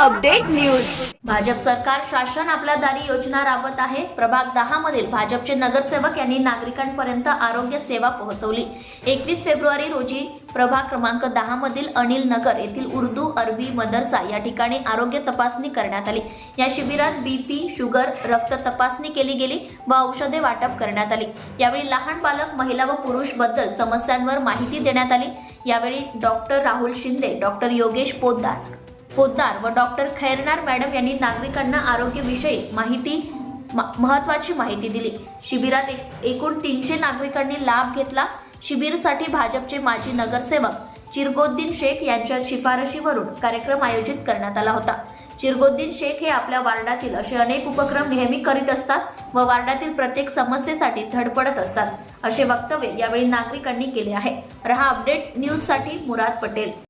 Update news. Bhajap सरकार शासन आपल्या दारी योजना राबवत आहे. प्रभाग दहा मधील भाजपचे नगरसेवक यांनी नागरिकांपर्यंत आरोग्य सेवा पोहोचवली. एकवीस फेब्रुवारी रोजी प्रभाग क्रमांक दहा मधील अनिल नगर येथील उर्दू अरबी मदरसा या ठिकाणी आरोग्य तपासणी करण्यात आली. या शिबिरात बीपी शुगर रक्त तपासणी केली गेली व औषधे वाटप करण्यात आली. यावेळी लहान बालक महिला व पुरुषबद्दल समस्यांवर माहिती देण्यात आली. यावेळी डॉक्टर राहुल शिंदे डॉक्टर योगेश पोद्दार पोद्दार व डॉक्टर खैरनार मॅडम यांनी नागरिकांना आरोग्यविषयी माहिती म- महत्वाची माहिती दिली. शिबिरात एक- एकूण तीनशे नागरिकांनी लाभ घेतला. शिबिरसाठी भाजपचे माजी नगरसेवक चिरगोद्दीन शेख यांच्या शिफारशीवरून कार्यक्रम आयोजित करण्यात आला होता. चिरगोद्दीन शेख हे आपल्या वार्डातील असे अनेक उपक्रम नेहमी करीत असतात व वार्डातील प्रत्येक समस्येसाठी धडपडत असतात असे वक्तव्य यावेळी नागरिकांनी केले आहे. रहा अपडेट न्यूजसाठी मुराद पटेल.